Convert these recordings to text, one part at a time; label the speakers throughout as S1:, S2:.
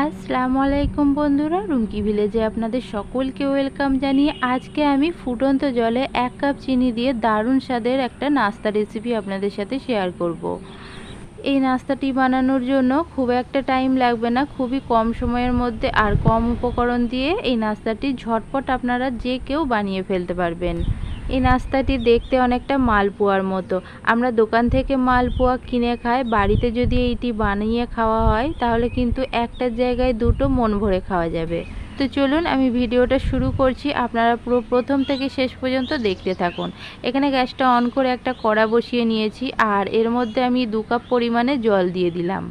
S1: আসসালামু আলাইকুম বন্ধুরা, রুমকি ভিলেজে আপনাদের সকলকে ওয়েলকাম জানিয়ে আজকে আমি ফুটন্ত জলে এক কাপ চিনি দিয়ে দারুণ স্বাদের একটা নাস্তা রেসিপি আপনাদের সাথে শেয়ার করব। এই নাস্তাটি বানানোর জন্য খুব একটা টাইম লাগবে না, খুবই কম সময়ের মধ্যে আর কম উপকরণ দিয়ে এই নাস্তাটি ঝটপট আপনারা যে কেউ বানিয়ে ফেলতে পারবেন এই নাস্তাটি দেখতে অনেকটা মালপোয়ার মতো। আমরা দোকান থেকে মালপোয়া কিনে খাই, বাড়িতে যদি এইটি বানিয়ে খাওয়া হয়, তাহলে কিন্তু একটা জায়গায় দুটো মন ভরে খাওয়া যাবে। তো চলুন, আমি ভিডিওটা শুরু করছি। আপনারা পুরো প্রথম থেকে শেষ পর্যন্ত দেখতে থাকুন। এখানে গ্যাসটা অন করে একটা কড়া বসিয়ে নিয়েছি, আর এর মধ্যে আমি দু কাপ পরিমাণে জল দিয়ে দিলাম।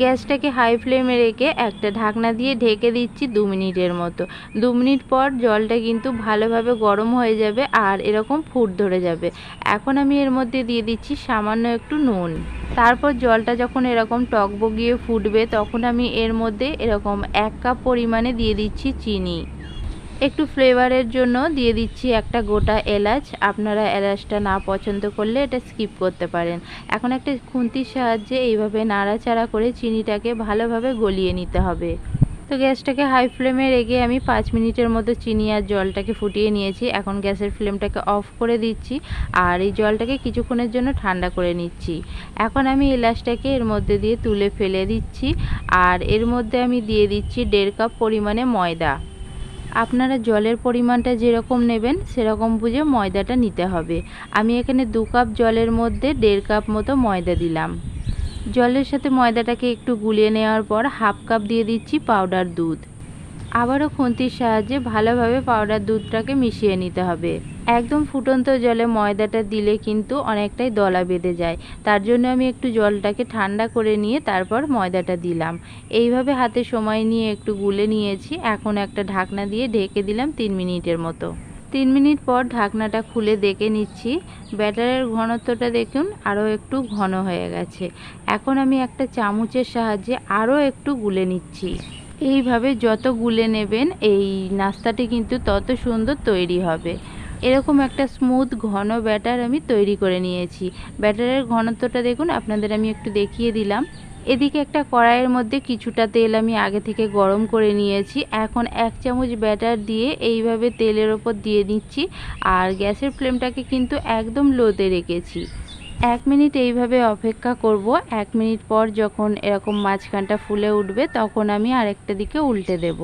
S1: গ্যাসটাকে হাই ফ্লেমে রেখে একটা ঢাকনা দিয়ে ঢেকে দিচ্ছি দু মিনিটের মতো। দু মিনিট পর জলটা কিন্তু ভালোভাবে গরম হয়ে যাবে আর এরকম ফুট ধরে যাবে। এখন আমি এর মধ্যে দিয়ে দিচ্ছি সামান্য একটু নুন। তারপর জলটা যখন এরকম টক বগিয়ে ফুটবে, তখন আমি এর মধ্যে এরকম এক কাপ পরিমাণে দিয়ে দিচ্ছি চিনি। একটু ফ্লেভারের জন্য দিয়ে দিচ্ছি একটা গোটা এলাচ। আপনারা এলাচটা না পছন্দ করলে এটা স্কিপ করতে পারেন। এখন একটা খুন্তির সাহায্যে এইভাবে নাড়াচাড়া করে চিনিটাকে ভালোভাবে গলিয়ে নিতে হবে। তো গ্যাসটাকে হাই ফ্লেমে রেখে আমি পাঁচ মিনিটের মতো চিনি আর জলটাকে ফুটিয়ে নিয়েছি। এখন গ্যাসের ফ্লেমটাকে অফ করে দিচ্ছি আর এই জলটাকে কিছুক্ষণের জন্য ঠান্ডা করে নিচ্ছি। এখন আমি এলাচটাকে এর মধ্যে দিয়ে তুলে ফেলে দিচ্ছি আর এর মধ্যে আমি দিয়ে দিচ্ছি দেড় কাপ পরিমাণে ময়দা। আপনারা জলের পরিমাণটা যেরকম নেবেন, সেরকম বুঝে ময়দাটা নিতে হবে। আমি এখানে দু কাপ জলের মধ্যে দেড় কাপ মতো ময়দা দিলাম। জলের সাথে ময়দাটাকে একটু গুলিয়ে নেওয়ার পর হাফ কাপ দিয়ে দিচ্ছি পাউডার দুধ। আবারও খুন্তির সাহায্যে ভালোভাবে পাউডার দুধটাকে মিশিয়ে নিতে হবে। একদম ফুটন্ত জলে ময়দাটা দিলে কিন্তু অনেকটাই দলা বেঁধে যায়। তার জন্য আমি একটু জলটাকে ঠান্ডা করে নিয়ে তারপর ময়দাটা দিলাম। এইভাবে হাতে সময় নিয়ে একটু গুলে নিয়েছি। এখন একটা ঢাকনা দিয়ে ঢেকে দিলাম তিন মিনিটের মতো। তিন মিনিট পর ঢাকনাটা খুলে দেখে নিচ্ছি। ব্যাটারের ঘনত্বটা দেখুন, আরও একটু ঘন হয়ে গেছে। এখন আমি একটা চামচের সাহায্যে আরও একটু গুলে নিচ্ছি। এইভাবে যত গুলে নেবেন, এই নাস্তাটি কিন্তু তত সুন্দর তৈরি হবে। এরকম একটা স্মুথ ঘন ব্যাটার আমি তৈরি করে নিয়েছি। ব্যাটারের ঘনত্বটা দেখুন, আপনাদের আমি একটু দেখিয়ে দিলাম। এদিকে একটা কড়াইয়ের মধ্যে কিছুটা তেল আমি আগে থেকে গরম করে নিয়েছি। এখন এক চামচ ব্যাটার দিয়ে এইভাবে তেলের ওপর দিয়ে নিচ্ছি আর গ্যাসের ফ্লেমটাকে কিন্তু একদম লোতে রেখেছি। এক মিনিট এইভাবে অপেক্ষা করব। এক মিনিট পর যখন এরকম মাঝখানটা ফুলে উঠবে, তখন আমি আরেকটা দিকে উল্টে দেব।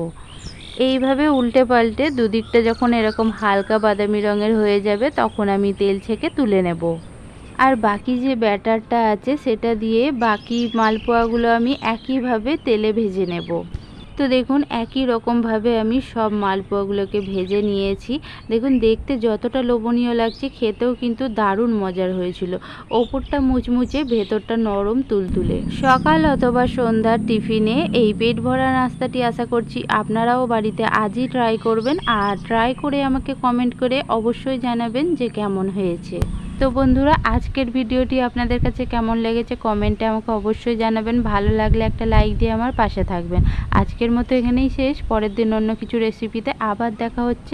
S1: এইভাবে উল্টে পাল্টে দুদিকটা যখন এরকম হালকা বাদামি রঙের হয়ে যাবে, তখন আমি তেল ছেঁকে তুলে নেব। আর বাকি যে ব্যাটারটা আছে, সেটা দিয়ে বাকি মালপোয়াগুলো আমি একইভাবে তেলে ভেজে নেব। তো দেখুন, একই রকমভাবে আমি সব মালপোয়াগুলোকে ভেজে নিয়েছি। দেখুন, দেখতে যতটা লোভনীয় লাগছে, খেতেও কিন্তু দারুণ মজার হয়েছিল। ওপরটা মুচমুচে, ভেতরটা নরম তুলতুলে। সকাল অথবা সন্ধ্যার টিফিনে এই পেট ভরা নাস্তাটি আশা করছি আপনারাও বাড়িতে আজই ট্রাই করবেন। আর ট্রাই করে আমাকে কমেন্ট করে অবশ্যই জানাবেন যে কেমন হয়েছে। তো বন্ধুরা, আজকের ভিডিওটি আপনাদের কাছে কেমন লেগেছে কমেন্টে আমাকে অবশ্যই জানাবেন। ভালো লাগলে একটা লাইক দিয়ে আমার পাশে থাকবেন। আজকের মতো এখানেই শেষ। পরের দিন অন্য কিছু রেসিপিতে আবার দেখা হচ্ছে।